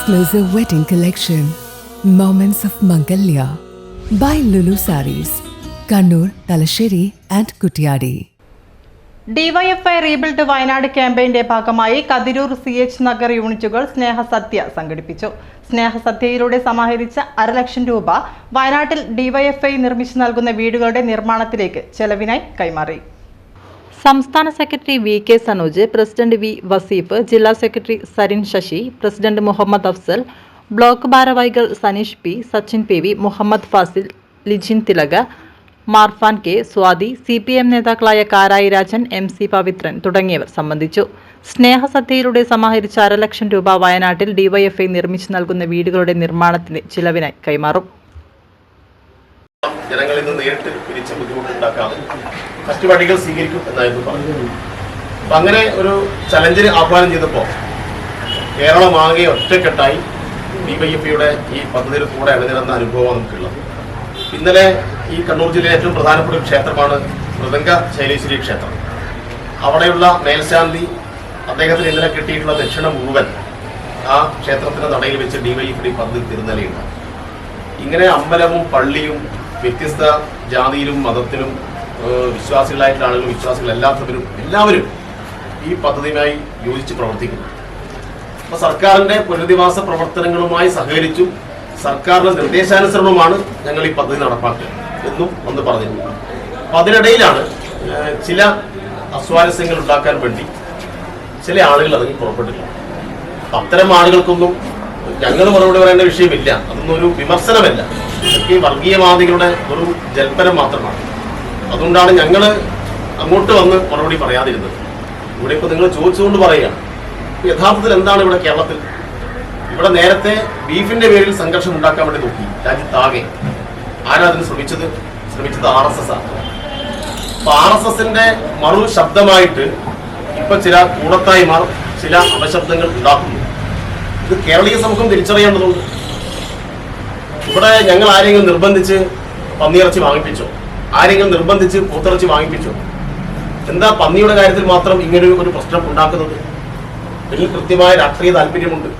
exclusive wedding collection, Moments of Mangalya, by Lulu Saris, Kannur, Talasheri, and Kutyadi. DYFI rebuild Wayanad ക്യാമ്പയിന്റെ ഭാഗമായി Kathirur C H Nagar യൂണിറ്റുകൾ സ്നേഹസദ്യ സംഘടിപ്പിച്ചു. സ്നേഹസദ്യയിലൂടെ സമാഹരിച്ച അരലക്ഷം രൂപ വയനാട്ടിൽ ഡിവൈഎഫ്ഐ നിർമ്മിച്ചു നൽകുന്ന വീടുകളുടെ നിർമ്മാണത്തിലേക്ക് ചെലവിനായി കൈമാറി. സംസ്ഥാന secretary V K Sanoj president V Vaseef ജില്ലാ secretary Sarin Sasi president Muhammad Afzal block ഭാരവാഹികൾ Saneesh P Sachin P V Muhammad Fasil Lijin Thilaka Marfan K Swathi C P M നേതാക്കളായ കാരായി രാജൻ എം സി പവിത്രൻ തുടങ്ങിയവർ സംബന്ധിച്ചു. സ്നേഹസദ്യയിലൂടെ സമാഹരിച്ച അരലക്ഷം രൂപ വയനാട്ടിൽ DYFI നിർമ്മിച്ചു നൽകുന്ന വീടുകളുടെ നിർമ്മാണത്തിന് ചിലവിനായി കൈമാറും. ജനങ്ങളിൽ നിന്ന് നേരിട്ട് പിരിച്ച ബുദ്ധിമുട്ടുണ്ടാക്കാതെ മറ്റു വഴികൾ സ്വീകരിക്കും എന്നായിരുന്നു പറഞ്ഞത്. അപ്പൊ അങ്ങനെ ഒരു ചലഞ്ചിന് ആഹ്വാനം ചെയ്തപ്പോൾ കേരളമാകെ ഒറ്റക്കെട്ടായി ഡി വൈ എഫ് ഡിവൈഎഫ്ഐയുടെ ഈ പദ്ധതിയിൽ കൂടെ അണിനിരുന്ന അനുഭവമാണ് നമുക്കുള്ളത്. ഇന്നലെ ഈ കണ്ണൂർ ജില്ലയിലെ ഏറ്റവും പ്രധാനപ്പെട്ട ഒരു ക്ഷേത്രമാണ് മൃദംഗ ശൈലേശ്വരി ക്ഷേത്രം. അവിടെയുള്ള മേൽശാന്തി അദ്ദേഹത്തിന് ഇന്നലെ കിട്ടിയിട്ടുള്ള ദക്ഷിണ മുഴുവൻ ആ ക്ഷേത്രത്തിന്റെ നടയിൽ വെച്ച് ഡി വൈ എഫ് ഡി പദ്ധതി തിരുന്നലയുണ്ട് ഇങ്ങനെ അമ്പലവും പള്ളിയും വ്യത്യസ്ത ജാതിയിലും മതത്തിലും വിശ്വാസികളായിട്ടുള്ള ആളുകൾ വിശ്വാസികൾ എല്ലാത്തവരും എല്ലാവരും ഈ പദ്ധതിയുമായി യോജിച്ച് പ്രവർത്തിക്കുന്നു. അപ്പൊ സർക്കാരിന്റെ പുനരധിവാസ പ്രവർത്തനങ്ങളുമായി സഹകരിച്ചും സർക്കാരിന്റെ നിർദ്ദേശാനുസരണവുമാണ് ഞങ്ങൾ ഈ പദ്ധതി നടപ്പാക്കുക എന്നും ഒന്ന് പറഞ്ഞിരുന്നു. അപ്പൊ അതിനിടയിലാണ് ചില അസ്വാരസ്യങ്ങൾ ഉണ്ടാക്കാൻ വേണ്ടി ചില ആളുകൾ അതിന് പുറപ്പെട്ടില്ല അപ്പൊ അത്തരം ആളുകൾക്കൊന്നും ഞങ്ങൾ മറുപടി പറയേണ്ട വിഷയമില്ല. അതൊന്നും ഒരു വിമർശനമല്ല. ഈ വർഗീയവാദികളുടെ ഒരു ജൽപ്പനം മാത്രമാണ്. അതുകൊണ്ടാണ് ഞങ്ങൾ അങ്ങോട്ട് വന്ന് മറുപടി പറയാതിരുന്നത്. ഇവിടെ ഇപ്പോൾ നിങ്ങൾ ചോദിച്ചുകൊണ്ട് പറയുകയാണ്. യഥാർത്ഥത്തിൽ എന്താണ് ഇവിടെ കേരളത്തിൽ? ഇവിടെ നേരത്തെ ബീഫിന്റെ പേരിൽ സംഘർഷം ഉണ്ടാക്കാൻ വേണ്ടി നോക്കി. രാജ്യത്താകെ. ആരാതിന് ശ്രമിച്ചത്? ശ്രമിച്ചത് ആർ എസ് എസ് ആണ്. അപ്പൊ ആർ എസ് എസിന്റെ മറു ശബ്ദമായിട്ട് ഇപ്പൊ ചില കൂടത്തായിമാർ ചില അപശബ്ദങ്ങൾ ഉണ്ടാക്കുന്നു. ഇത് കേരളീയ സമൂഹം തിരിച്ചറിയേണ്ടതുണ്ട്. ഇവിടെ ഞങ്ങൾ ആരെങ്കിലും നിർബന്ധിച്ച് പന്നിയിറച്ചി വാങ്ങിപ്പിച്ചോ. ആരെങ്കിലും നിർബന്ധിച്ച് പൂത്തിറച്ചി വാങ്ങിപ്പിച്ചോ. എന്താ പന്നിയുടെ കാര്യത്തിൽ മാത്രം ഇങ്ങനെ ഒരു പ്രശ്നം ഉണ്ടാക്കുന്നത്? ഇതിൽ കൃത്യമായ രാഷ്ട്രീയ താല്പര്യമുണ്ട്.